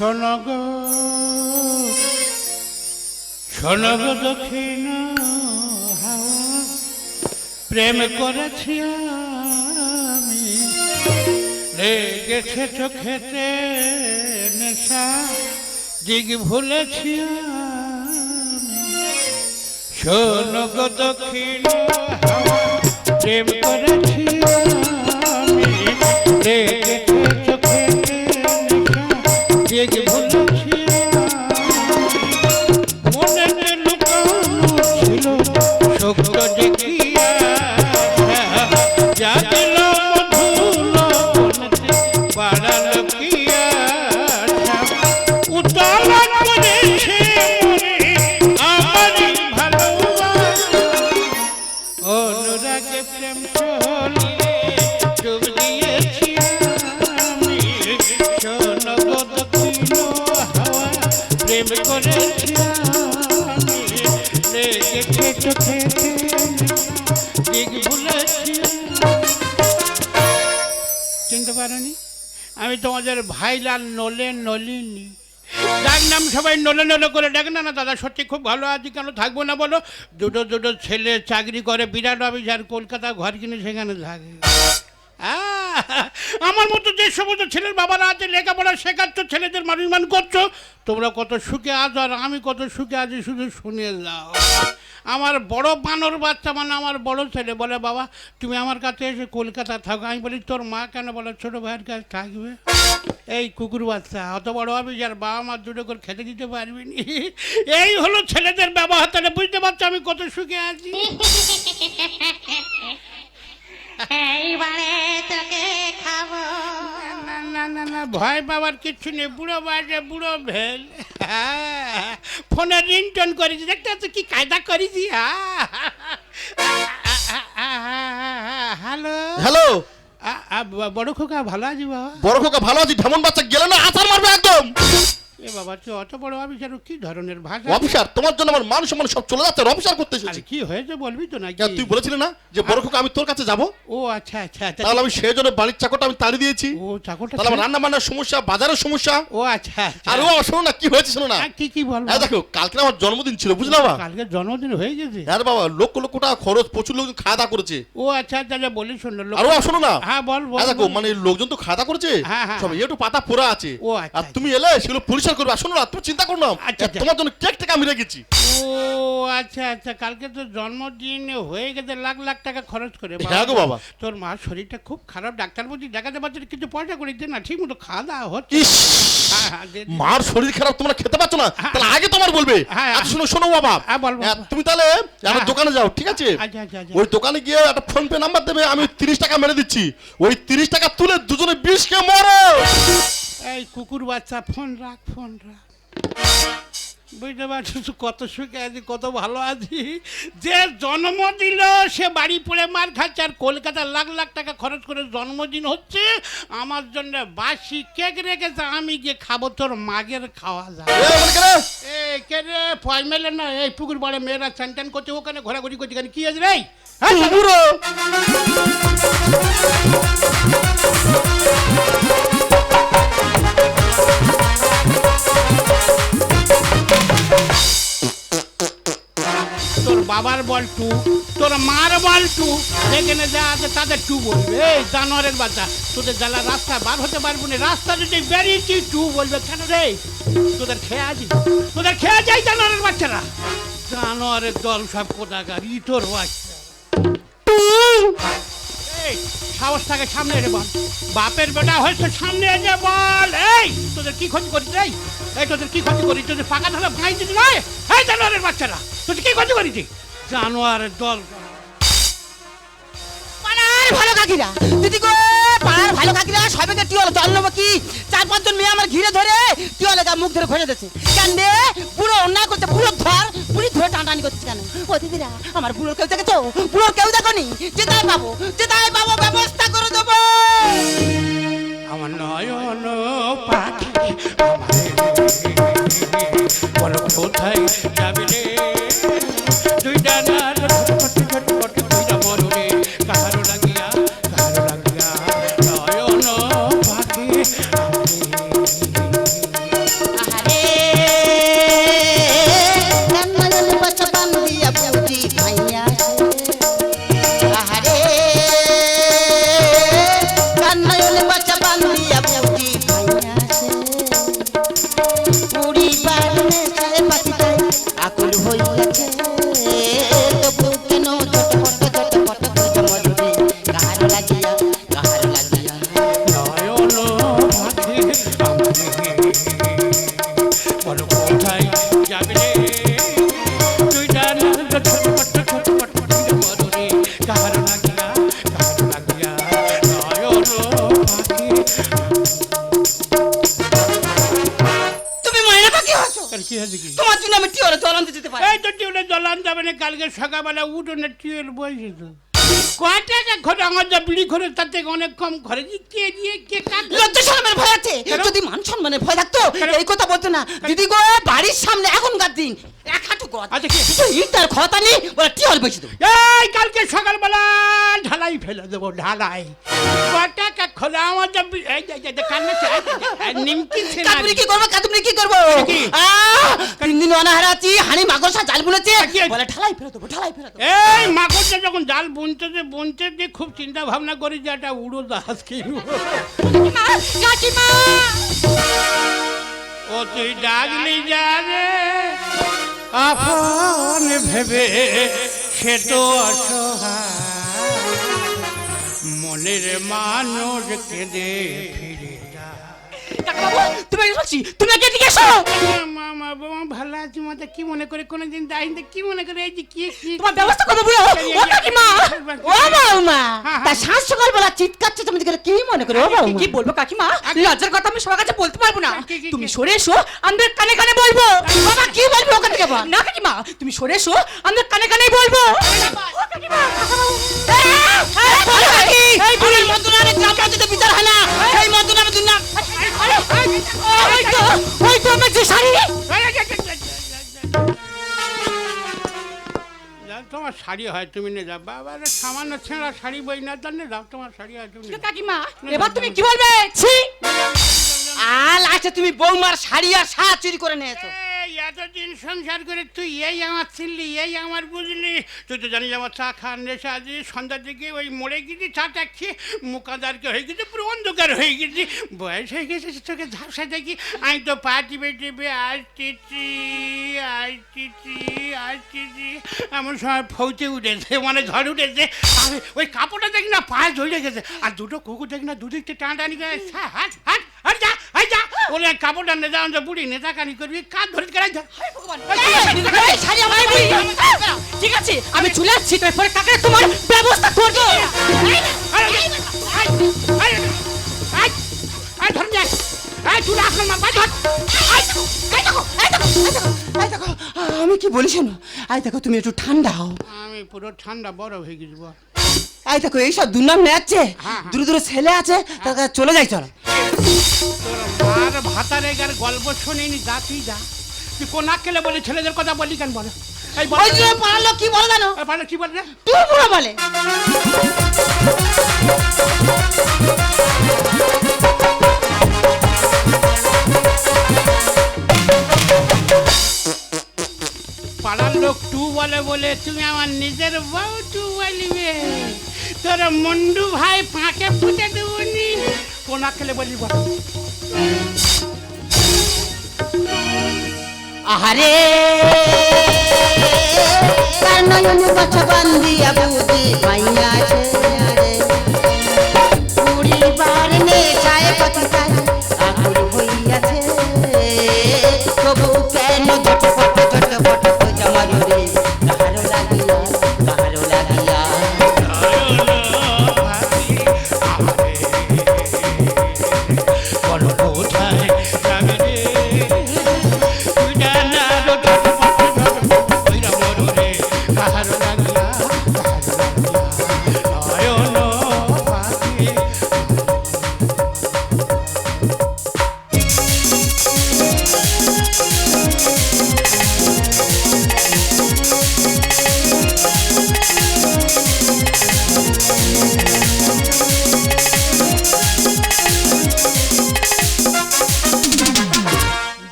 শোনগ শোনগ দক্ষিণ প্রেম করেছি আমি। লেগেছে চোখেতে নেশা, দিক ভুলেছি শোনগ দক্ষিণ প্রেম করেছি আমি। পারোনি? আমি তোমাদের ভাইলাল নলে নলিনী। ডাক নাম সবাই নলে নলে করে ডাকে না না, দাদা, সত্যি খুব ভালো আছি, কেন থাকব না বলো? দুটো দুটো ছেলে চাকরি করে, বিরাট অফিস আর কলকাতা ঘর কিনে সেখানে থাকে। আমার মতো যে সমস্ত ছেলের বাবারা আছে, লেখাপড়া শেখাচ্ছ, ছেলেদের মানুষ মান করছ, তোমরা কত সুখে আছো, আর আমি কত সুখে আছি, শুধু শুনে দাও আমার বড় বানর বাচ্চা মানে আমার বড় ছেলে বলে, বাবা, তুমি আমার কাছে এসে কলকাতা থাকো। আমি বলি, তোর মা কেন বলে, ছোট ভাইয়ের কাছে থাকবে? এই কুকুর বাচ্চা, অত বড় হবে যার বাবা মা দুটো করে খেতে দিতে পারবি নি। এই হলো ছেলেদের ব্যবহার, তাহলে বুঝতে পারছ আমি কত সুখে আছি। এইবারে তোকে খাব। না না না না ভয় পাওয়ার কিচ্ছু নেই। বুড়ো বাজে বুড়ো ভেল। ফোনে রিংটোন করেছি। দেখতে তো কি কায়দা করেছি? হ্যাঁ। হ্যালো। হ্যালো। বড় খোকা ভালো আছি বাবা? বড় খোকা ভালো আছি। ঢেমন বাচ্চা গেলে না আছার মারবে একদম। এ বাবা তুই অত বড় অফিসার কি ধরনের ভাষা? অফিসার তোমার জন্য আমার মান সম্মান সব চলে যাচ্ছে অফিসার করতে আরে এসেছি কি হয়েছে বলবি তো নাকি? তুই বলেছিলি না যে বড় খোকা আমি তোর কাছে যাব? ও আচ্ছা আচ্ছা আচ্ছা। তাহলে আমি সেই জন্য বাড়ির চাকরটা আমি তাড়ি দিয়েছি। ও চাকরটা তাহলে আমার রান্না বান্নার সমস্যা বাজারের সমস্যা। ও আচ্ছা আচ্ছা। আর ও শোনো না কি হয়েছে শোনো না। কি কি হ্যাঁ দেখো কালকে আমার জন্মদিন ছিল বুঝলে বাবা? কালকে জন্মদিন হয়ে গেছে? হ্যাঁ রে বাবা লক্ষ লক্ষ টাকা খরচ প্রচুর লোকজন খাওয়া দাওয়া করেছে। ও আচ্ছা আচ্ছা আচ্ছা, বলি শুনলো আর ও শোনো না। হ্যাঁ বল বল হ্যাঁ দেখো মানে লোকজন তো খাওয়া দাওয়া করেছে হ্যাঁ, হ্যাঁ, সব হ্যাঁ। একটু পাতা পোড়া আছে। ও আচ্ছা, আর তুমি এলে সেগুলো করবে। শোনো না তুমি চিন্তা করো না। আচ্ছা, আচ্ছা। তোমার জন্য কেক টেক আমি রেখেছি। ও আচ্ছা আচ্ছা কালকে তো জন্মদিন হয়ে গেছে লাখ লাখ টাকা খরচ করে। হ্যাঁ গো বাবা। তোর মার শরীরটা খুব খারাপ ডাক্তার বলছি দেখাতে পারছি না, কিছু পয়সা করে দে না ঠিক মতো খাওয়া দাওয়া হচ্ছে। ইস! হ্যাঁ, হ্যাঁ, দে, দে। মার শরীর খারাপ তোমরা খেতে পাচ্ছ না? হ্যাঁ। তাহলে আগে তোমার বলবে। হ্যাঁ, আর শোনো শোনো বাবা। হ্যাঁ, বল, বল, হ্যাঁ, বল। তুমি তাহলে হ্যাঁ। দোকানে যাও ঠিক আছে? আচ্ছা আচ্ছা আচ্ছা। ওই দোকানে গিয়ে একটা ফোন পে নাম্বার দেবে আমি তিরিশ টাকা মেরে দিচ্ছি। ওই তিরিশ টাকা তুলে দুজনে বিষ কে মরো! এই কুকুর বাচ্চা ফোন রাখ ফোন রাখ। বুঝতে পারছ কত সুখে আছি কত ভালো আছি। যে জন্ম দিল সে বাড়ি পড়ে মার খাচ্ছে আর কলকাতার লাখ লাখ টাকা খরচ করে জন্মদিন হচ্ছে। আমার জন্য বাসি কেক রেখেছে আমি গিয়ে খাব তোর মাগের খাওয়া যায় এ, কে রে? ফয়মেলে না এই পুকুর বাড়ে মেয়েরা চান টান করছে ওখানে ঘোরাঘুরি করছে কেন কি আছে রে? হ্যাঁ, বাবার বল টু তোর মার বল টু যেখানে যা আছে, তাদের টু বলবে। এই জানোয়ারের বাচ্চা, তোদের জ্বালা রাস্তা বার হতে পারব না। রাস্তা যদি বেরিয়েছি, টু বলবে, কেন রে? তোদের খেয়ে আছি। তোদের খেয়ে যাই জানোয়ারের বাচ্চারা। জানোয়ারের দল সব কোথাকার? ই তোর সাহস থাকে সামনে বল। বাপের বেটা হয়েছে, সামনে এসে বল। এই, তোদের কি ক্ষতি করিস রে? এই, তোদের কি ক্ষতি করিস? তোদের পাকা ধরে ভাই দিদি নয় এই জানোয়ারের বাচ্চারা, তোদের কি ক্ষতি করিস জানোয়ারের দল। পাড়ার ভালো কাকিরা দিদি গো পাড়ার ভালো কাকিরা টিওল জল নেব কি? চার পাঁচজন মেয়ে আমার ঘিরে ধরে টিওলে গা মুখ ধরে দিচ্ছে কেন রে? বুড়ো অন্যায় করছে বুড়ো ধর। বুড়ি ধরে টানটানি করছিস কেন? ও দিদিরা আমার বুড়োর কেউ দেখেছ? বুড়োর কেউ দেখনি? যেটাই পাবো যেটাই পাবো ব্যবস্থা করে দেবো। আমার নয়ন পাখি বল কোথায় যাবি রে? দুই ডানার সকালবেলা উঠোনে টিউল বসে তো। কয় টাকা খরচ আমার যা বিড়ি খরচ তার থেকে অনেক কম খরচ ই কে দিয়ে কে কাট লজ্জা শরমের ভয় আছে? যদি মান সম্মানের ভয় থাকতো এই কথা বলতো না। দিদি গো বাড়ির সামনে এখনকার দিন। এক হাঁটু গদ আচ্ছা, ইটার খতা নেই বলে এই কালকে সকালবেলা ঢালাই ফেলে দেবো ঢালাই। আমার যা যে- যে- যে নিমকি কাতুরি কি করব কাতুরি কি করব? কি? তিন দিন অনাহার আছি হানি মাগসা জাল বুনেছে। বলে দেবো দেবো। এই যখন জাল বুনতেছে বুনতে খুব চিন্তা ভাবনা করি যে একটা উড়ো দাস কিনবো। কাকিমা ও তুই ডাকলি যা রে আপন ভেবে সে তো অসহায়। মনের মানুষ কেঁদে ফিরে তুমি বলছি তুমি আগে দিকে এসো। মামা বাবা ভালো আছি মাথা কি মনে করে কোনোদিন দাইনি কি মনে করে এই যে কি মা তোমার ব্যবস্থা করব বুড়ো ও কাকিমা ও বৌমা হ্যাঁ, তা হ্যাঁ। সাত সকালবেলা চিৎকারছে তুমি দিকে কি মনে করে ও কি বলব কাকিমা? লজ্জার কথা আমি সবার কাছে বলতে পারব না। তুমি? সরে এসো আমাদের কানে কানে বলব। বাবা কি বলবি ওখান থেকে বল? না কাকিমা তুমি সরে এসো আমাদের কানে কানে বলব বিচার হয় না। ওই তো ওই তো আমার যে শাড়ি। তোমার শাড়ি হয় তুমি নিয়ে যাও। বাবা রে, সামান্য ছেঁড়া শাড়ি বই না জানলে যাও তোমার শাড়ি হয় তুমি নিয়ে যাও। কাকিমা এবার তুমি কি বলবে? ছি! আল আছে তুমি বৌমার শাড়ি আর শাড়ি চুরি করে নিয়েছো। এতদিন সংসার করে তুই এই আমার ছিলি, এই আমার বুঝলি। তুই তো জানিস আমার চা খান নেশা আজ সন্ধ্যার দিকে ওই মরে গেছি চাটা খেয়ে মুখাদারকে হয়ে গেছে পুরো অন্ধকার হয়ে গেছি বয়স হয়ে গেছে চোখে ঝাপসা দেখি। আমি তো পা টিপে টিপে আসতেছি আসতেছি আসতেছি। এমন সময় ফৌতে উঠেছে মানে ঝড় উঠেছে। আমি ওই কাপড়টা দেখি না, পায়ে ঝরে গেছে। আর দুটো কুকুর দেখি না দুদিক থেকে টানাটানি করে, হাট হাট হাট যা হাট যা ওরে কাপড়টা নেতা বুড়ি নেতা কানি করবি কাজ ধরে আমার বুড়ি ঠিক আছে আমি চলে আসছি তারপরে কাকে তোমার ব্যবস্থা করব দেখো আমি কি বলি শোনো আই দেখো তুমি একটু ঠান্ডা হও আমি পুরো ঠান্ডা বড় হয়ে গেছি এই দেখো এইসব দুর্নাম নেচ্ছে হ্যাঁ। দূরে দূরে ছেলে আছে তার কাছে চলে যাই চলো। মার ভাতারে গার গল্প শুনিনি যা তুই যা। তুই কোন আক্কেলে বলি ছেলেদের কথা বলি কেন বলো? এই বল ওই যে পাড়ার লোক কি বলে জানো? এই বলো, কি বল? তুই বুড়ো বলে। পাড়ার লোক টু বলে বলে তুমি আমার নিজের বউ টু বলিবে। তোর মন্ডু ভাই ফাঁকে ফুটে দেবনি। কোনা খেলে বলি আহারে, তার নয়ন পাইয়া বান্দিয়া বুঝি মাইয়াছে রে নে নেশায় পতিতায় আকুল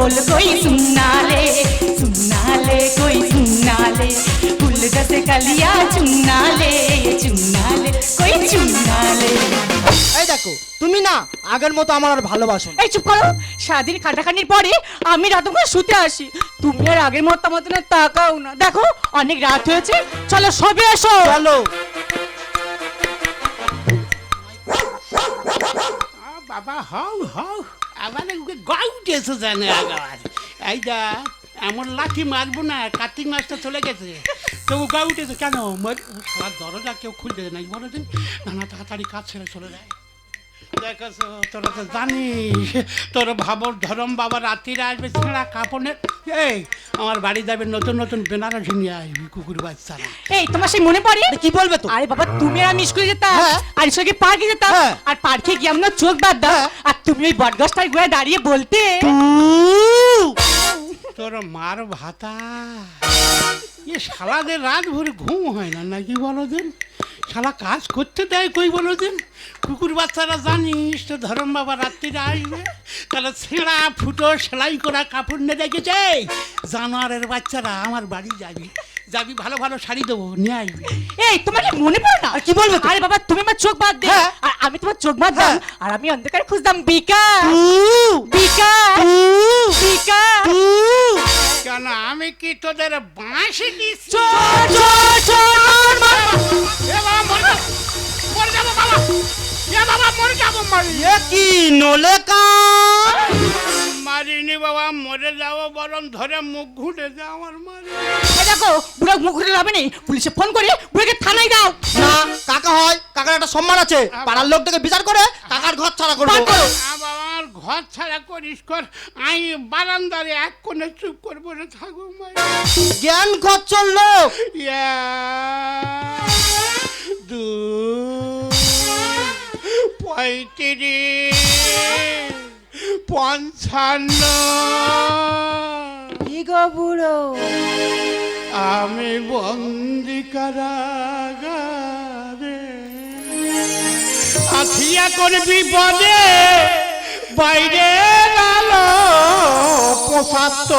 बोल कोई सुना ले सुना ले कोई सुना ले फूल जैसे कलियां चुना ले ये चुना ले कोई चुना ले এই দেখো তুমি না আগের মতো আমার আর ভালোবাসো না। এই চুপ করো সারাদিন খাটাখানির পরে আমি রাত করে শুতে আসি তুমি আর আগের মতো মতন তাকাও না দেখো অনেক রাত হয়েছে চলো সবে এসো চলো আ, বাবা হও হও আবার ওকে গাউটে এসে জানে আবার এই যা, এমন লাঠি মারবো না, কার্তিক মাসটা চলে গেছে। তবু গা উঠেছে কেন? দরজা কেউ খুলতে নাই বলে দিন না তাড়াতাড়ি কাজ ছেড়ে চলে যায়। দেখেছ? তোরা তো জানিস তোর ভাবর ধরম বাবা রাত্রিরে আসবে ছেঁড়া কাপড়ের এই আমার বাড়ি যাবে নতুন নতুন বেনারসি নিয়ে আসবি কুকুর বাচ্চারা। এই তোমার সেই মনে পড়ে? কি বলবে তো? আরে বাবা তুমি আর আমি স্কুলে যেতাম হ্যাঁ। আর স্কুলে পার্কে যেতাম? হ্যাঁ। আর পার্কে গিয়ে আমরা চোখ বাদ দাও আর তুমি ওই বটগাছটার গোড়ায় দাঁড়িয়ে বলতে। তোর মার ভাতা। এ শালাদের রাত ভরে ঘুম হয় না নাকি বলো দিন শালা কাজ করতে দেয় কই বলো দিন? কুকুর বাচ্চারা জানিস তো ধরম বাবা রাত্রিরে আসবে তাহলে ছেঁড়া ফুটো সেলাই করা কাপড় নিয়ে রেখেছে জানোয়ারের বাচ্চারা আমার বাড়ি যাবি। যাবি ভালো ভালো শাড়ি দেবো নিয়ে আসবি এই তোমার কি মনে পড়ে না? কি বলবে? আরে বাবা তুমি আমার চোখ বাদ দে। হ্যাঁ। আর আমি তোমার চোখ বাদ দাম হ্যাঁ। আর আমি অন্ধকারে খুঁজতাম। বিকা বিকা বিকা কেন? আমি কি তোদের বাঁশি দিচ্ছি বাবা মরে যাব মরে কি নলে কান? মারিনি বাবা মরে যাব বরং ধরে মুখ ঘুটে যা আমার মারি। এই দেখো বুড়ো মুখ ঘুরে যাবে নি পুলিশে ফোন করে বুড়োকে থানায় দাও। না কাকা হয় কাকার একটা সম্মান আছে। পাড়ার লোকটাকে বিচার করে কাকার ঘর ছাড়া করব। আমার ঘর ছাড়া করিস কর। আমি বারান্দারে এক কোণে চুপ করে বসে থাকব মারি জ্ঞান খচ্চর লোক। ইয়া, দুই, পঁয়ত্রিশ। পঞ্চান্ন। কি গো বুড়ো? আমি বন্দি কারাগারে আছিয়া করবি বলে বাইরে আলো পোষাত।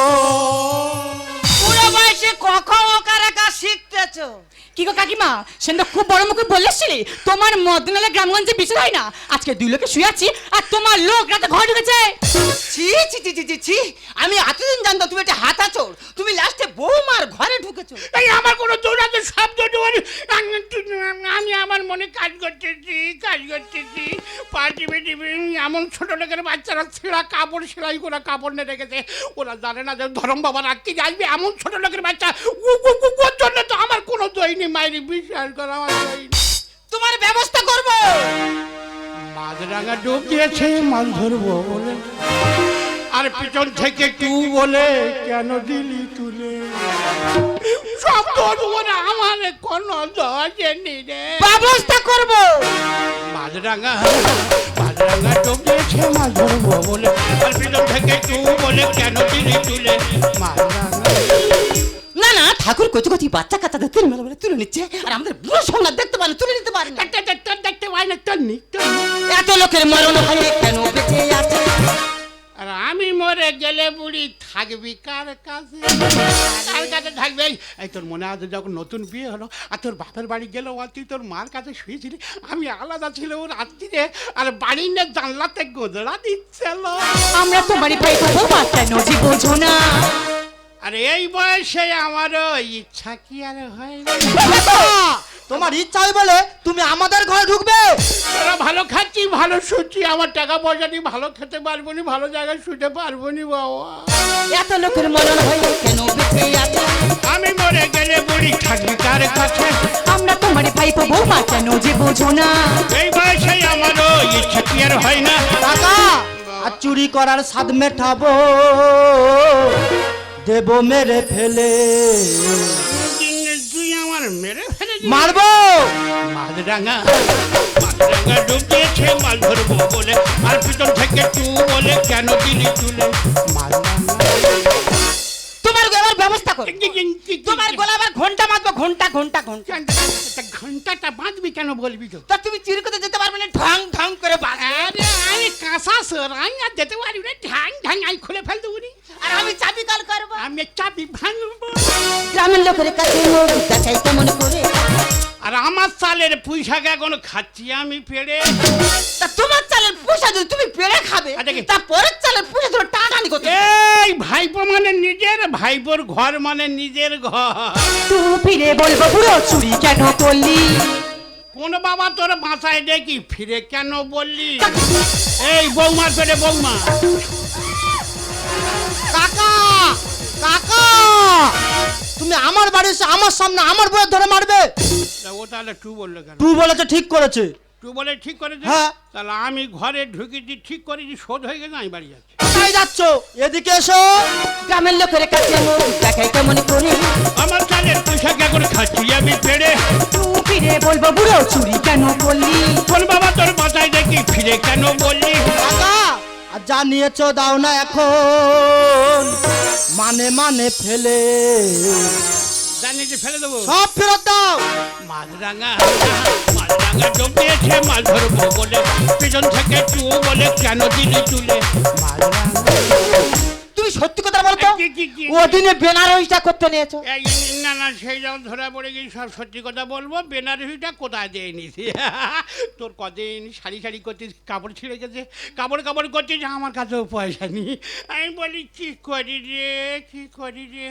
পুরো বয়সে কখন ওকারাকা শিখতেছো? কি গো কাকিমা? সেন তো খুব বড় মুখে বলেছিলি তোমার মদনালে গ্রামগঞ্জে বিচার হয় না? আজকে দুই লোকে শুয়ে আছি আর তোমার লোক রাতে ঘর ঢুকেছে। ছি ছি ছি ছি ছি ছি আমি এতদিন জানতো তুমি একটা হাতা চোর তুমি লাস্টে বৌমার ঘরে ঢুকেছো। তাই আমার কোনো আমি আমার মনে কাজ করতেছি কাজ করতেছি। পার্টিপে টিপে এমন ছোটো লোকের বাচ্চারা ছেঁড়া কাপড় সেলাই করে কাপড় নিয়ে রেখেছে। ওরা জানে না যে ধরম বাবা রাত্রি আসবে এমন ছোট লোকের বাচ্চা। উ জন্য তো আমার কোনো দইনি মাইরি বিশ্বাস করা আমার দইনি তোমার ব্যবস্থা করব। মাঝরাঙা ডুব দিয়েছে মাছ ধরবো বলে। আর পিছন থেকে তু বলে কেন দিলি তুলে সব দোষ ওরা আমার কোনো দোষেনি রে ব্যবস্থা করব মাঝরাঙা মাঝরাঙা ডুব মাছ ধরবো বলে আর পিছন থেকে তু বলে কেন দিলি তুলে মাঝরাঙা না না ঠাকুর কচি কচি বাচ্চা কাচ্চাদের তুলে মেলা মেলা তুলে নিচ্ছে আর আমাদের বুড়ো সোনা দেখতে পারে তুলে নিতে পারে না দেখতে তোর নি এত লোকের মরণ হয়ে কেন গেলে বুড়ি থাকবি কার কাছে? কার কাছে থাকবে? এই- এই তোর মনে আছে যখন নতুন বিয়ে হলো আর তোর বাপের বাড়ি গেল আর তুই তোর মার কাছে শুয়েছিলি আমি আলাদা ছিল ও রাত্রিরে আর বাড়ির নে জানলাতে গোদরা দিচ্ছিল আমরা তোমারই ভাই পাবো কেন যে বোঝো না? আর এই বয়সে আমারও ইচ্ছা কি আর হয়? না? তোমার ইচ্ছা হয় বলে তুমি আমাদের ঘরে ঢুকবে। তোরা ভালো খাচ্ছি ভালো শুচ্ছি আমার টাকা পয়সা নিয়ে ভালো খেতে পারব নি ভালো জায়গায় শুতে পারব নি বাবা। এত লোকের মরণ হয়ে কেন বেঁচে আছে? আমি মরে গেলে বুড়ি থাকবি কার কাছে? আমরা তোমারই ভাই পাবো মা কেন যে বোঝো না? এই বয়সে আমারও ইচ্ছা কি আর হয় না? টাকা আর চুরি করার স্বাদ মেটাবো। দেব মেরে ফেলে। তুই আমার মেরে ফেলে মারবো? মাছরাঙা মাছরাঙা ডুব দিয়েছে ধরবো বলে। আর পিছন থেকে বলে কেন দিলি তুলে তোমার ব্যবস্থা করো। তোমার গলা আবার ঘণ্টা ঘণ্টা ঘণ্টা ঘণ্টা। ঘন্টাটা বাঁধবি কেন বলবি তো? তা তুমি চুরি করতে যেতে পারবে না ঢং ঢং করে আরে আমি কাঁচা সর আমি আর যেতে পারি না ঢাং ঢাং আমি খুলে ফেল দেবো নি। আর আমি চাবি কাল চাবি ভাঙবো। গ্রামের লোকের কাছে মুখটা চাই কেমন করে? আর আমার চালের পুঁইশাক এখন খাচ্ছি আমি পেড়ে। তা তোমার চালের যদি তুমি পেড়ে খাবে তা পরের চালের ধরে করতে এই ভাইপো মানে নিজের ভাইপোর ঘর মানে নিজের ঘর। তু ফিরে বলব বুড়ো চুরি কেন করলি? কোনো বাবা তোর বাসায় দেখি ফিরে কেন বললি? এই বৌমার পেটে বৌমা। আমার বাড়ি এসে আমার সামনে আমার বইয়ের ধরে মারবে। তা ও তাহলে টু বলল কেন? তুই বলেছে ঠিক করেছে। টু বলে ঠিক করেছে? হ্যাঁ। তাহলে আমি ঘরে ঢুকেছি ঠিক করেছি শোধ হয়ে গেছে আমি বাড়ি যাচ্ছি। কোথায় যাচ্ছ? এদিকে এসো। গ্রামের লোকের কাছে দেখাই কেমন করে। আমার চালের পয়সা কে করে খাচ্ছি আমি পেড়ে তুই ফিরে বলব বুড়ো চুরি কেন করলি? কোন বাবা তোর বাসায় দেখি ফিরে কেন বললি? কাকা আর যা নিয়েছো দাও না এখন। মানে মানে ফেলে। জানিয়েছি ফেলে দেবো। সব ফেরত দাও। মাছরাঙা মাছরাঙা দিয়েছে মাছ ধরবো বলে পিছন থেকে চু বলে কেন দিলি চুলে? মাছরাঙা সত্যি কথা বলো তো? কি, কি, কি? ওদিনে বেনারসিটা করতে নিয়েছো। এই, না না সেই যখন ধরা পড়ে গেছি সব সত্যি কথা বলব। বেনারসিটা কোথায় দিয়ে নিছি তোর কদিন শাড়ি শাড়ি করছিস কাপড় ছিঁড়ে গেছে। কাপড় কাপড় করছিস আমার কাছেও পয়সা নেই। আমি বলি কি করি রে কি করি রে?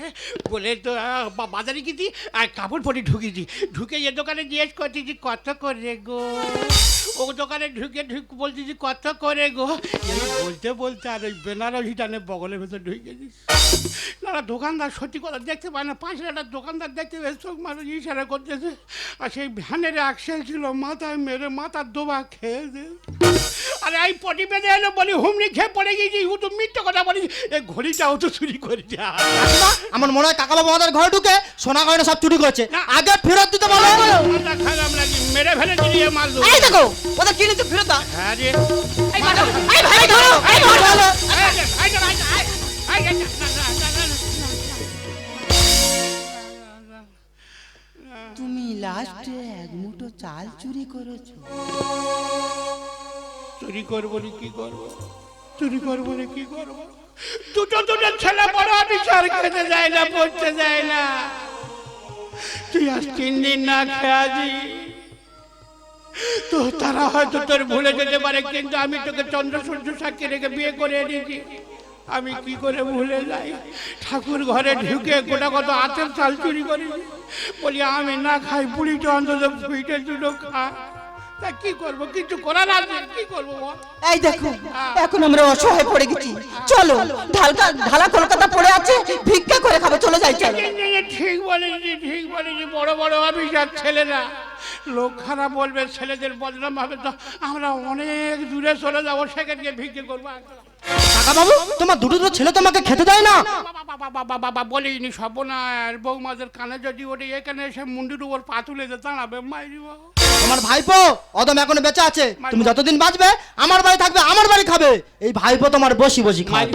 বলে তো আহ, বা- বাজারে গেছি আর কাপড় পরে ঢুকেছি। ঢুকে এ দোকানে জিজ্ঞেস করতেছি কত করে গো? ও দোকানে ঢুকে ঢুক বলতেছি কত করে গো? এই বলতে বলতে আর ওই বেনারসিটা টানে বগলের ভেতর ঢুকে দোকানদার সত্যি কথা দেখতে পায় না। একটা দোকানদার দেখতে পেয়ে চোখ মানুষ ইশারা করতেছে আর সেই ভ্যানের অ্যাক্সেল ছিল মাথায় মেরে মাথার দোবা খেয়ে দে। আরে এই পটি বেঁধে এলো বলি হুমড়ি খেয়ে পড়ে গেছি ও তো মিথ্যে কথা বলি এই ঘড়িটাও তো চুরি করে যা। আমার মনে হয় কাকা বাবু আমাদের ঘরে ঢুকে সোনা গয়না সব চুরি করেছে। আগে ফেরত দিতে বলো। খারাপ মেরে ফেলে দিয়ে মাল এই দেখো ওদের কিনেছে ফেরত হ্যাঁ রে। এই ধরো, এই ভাই ধরো এই ধরো তুমি লাস্টে এক মুঠো চাল চুরি করেছ। চুরি করব কি করব? চুরি করব কি করব? দুটো দুটো ছেলে বড় অফিসার খেতে যায় না পড়তে যায় না। তুই আজ তিন দিন না খেয়াছি তো তারা হয়তো তোর ভুলে যেতে পারে কিন্তু আমি তোকে চন্দ্র সূর্য সাক্ষী রেখে বিয়ে করে এনেছি। আমি কি করে ভুলে যাই? ঠাকুর ঘরে ঢুকে গোটা কত আতের চাল চুরি করি। বলি আমি না খাই বুড়িটা অন্তত পিঠে দুটো খা। তা কি করব? কিছু করার আছে কি করব বল? এই দেখো এখন আমরা অসহায় পড়ে গেছি। চলো ঢালকা ঢালা কলকাতা পড়ে আছে ভিক্ষা করে খাব চলে যাই চলো। ঠিক বলেছি ঠিক বলেছি বড় বড় অফিসার ছেলেরা। লোক খারাপ বলবে ছেলেদের বদনাম হবে তো। আমরা অনেক দূরে চলে যাব সেখানে ভিক্ষে করব। কাকা বাবু তোমার দুটো দুটো ছেলে তোমাকে খেতে দেয় না। বাবা বাবা বলিনি সর্বনাশ। বৌমাদের কানে যদি ওটি এখানে এসে মুন্ডির উপর পা তুলে দে দাঁড়াবে। মাইরি বাবা। তোমার ভাইপো অদম এখনও বেঁচে আছে। তুমি যতদিন বাঁচবে আমার বাড়ি থাকবে আমার বাড়ি খাবে। এই ভাইপো তোমার বসি বসি খাবে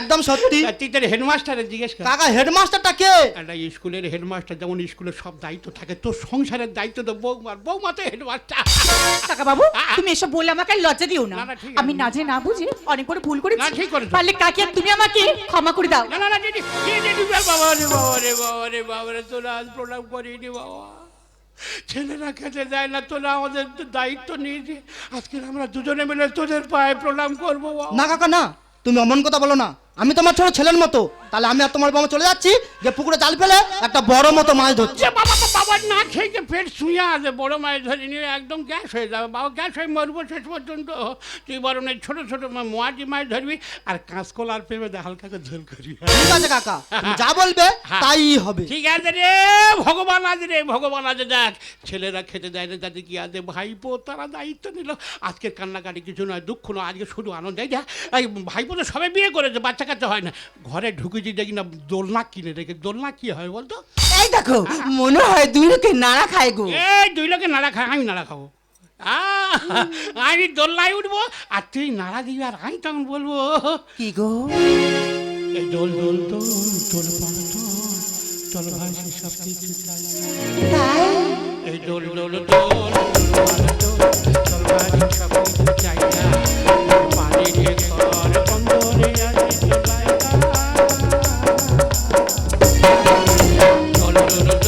একদম সত্যি। তা তুই তোর হেডমাস্টারে জিজ্ঞেস কর। কাকা হেডমাস্টারটা কে? একটা স্কুলের হেডমাস্টার যেমন স্কুলের সব দায়িত্ব থাকে তোর সংসারের দায়িত্ব তো বৌমার বৌমা তো হেডমাস্টার। কাকা বাবু তুমি এসব বললে আমাকে লজ্জা দিও না। আমি না জেনে না বুঝে অনেক বড় ভুল করেছি। না, ঠিক করেছ। পারলে কাকি তুমি আমাকে ক্ষমা করে দাও। না না না দিদি দিদি দিদি বাবা রে বাবা রে বাবা রে বাবা রে তোরা আজ প্রণাম করিনি বাবা। ছেলেরা খেতে দেয় না, তোরা আমাদের দায়িত্ব নিয়েছে আজকে আমরা দুজনে মিলে তোদের পায়ে প্রণাম করব। না কাকা, না। তুমি অমন কথা বলো না। আমি তোমার ছোট ছেলের মতো। তাহলে আমি আর তোমার বাবা চলে যাচ্ছি যে পুকুরে জাল ফেলে একটা বড় মতো মাছ ধরছি। যে বাবা বাবা বাবা না খেয়ে যে পেট শুয়ে আছে বড় মাছ ধরে নিয়ে একদম গ্যাস হয়ে যাবে। বাবা গ্যাস হয়ে মরবো শেষ পর্যন্ত। তুই বরং এই ছোটো ছোটো মোয়াটি মাছ ধরবি আর কাঁচকলা আর পেঁপে দিয়ে হালকা করে ঝোল করবি। ঠিক আছে কাকা তুমি যা বলবে হ্যাঁ। তাই হবে। ঠিক আছে রে ভগবান আছে রে ভগবান আছে দেখ। ছেলেরা খেতে দেয় না যাতে কি আছে? ভাইপো তারা দায়িত্ব নিল। আজকের কান্নাকাটি কিছু নয় দুঃখ নয় আজকে শুধু আনন্দ। এই যা এই ভাইপো তো সবাই বিয়ে করেছে বাচ্চা কাচ্চা হয় না। ঘরে ঢুকেছি দেখি না দোলনা কিনে রেখে দোলনা কি হয় বলতো? এই দেখো মনে হয় দুই লোকে নাড়া খায় গো। এই দুই লোকে নাড়া খায় আমি নাড়া খাব। আমি দোলনায় উঠবো আর তুই নাড়া দিবি আর আমি তখন বলব কি গো? এই দোল দোল দোল দোল দোল ভাই সব কিছু চাই এই দোল দোল দোল চল ভাই সব কিছু চাই না। পানির ঘর বন্ধনে আছে চলাইকা দোল দোল দোল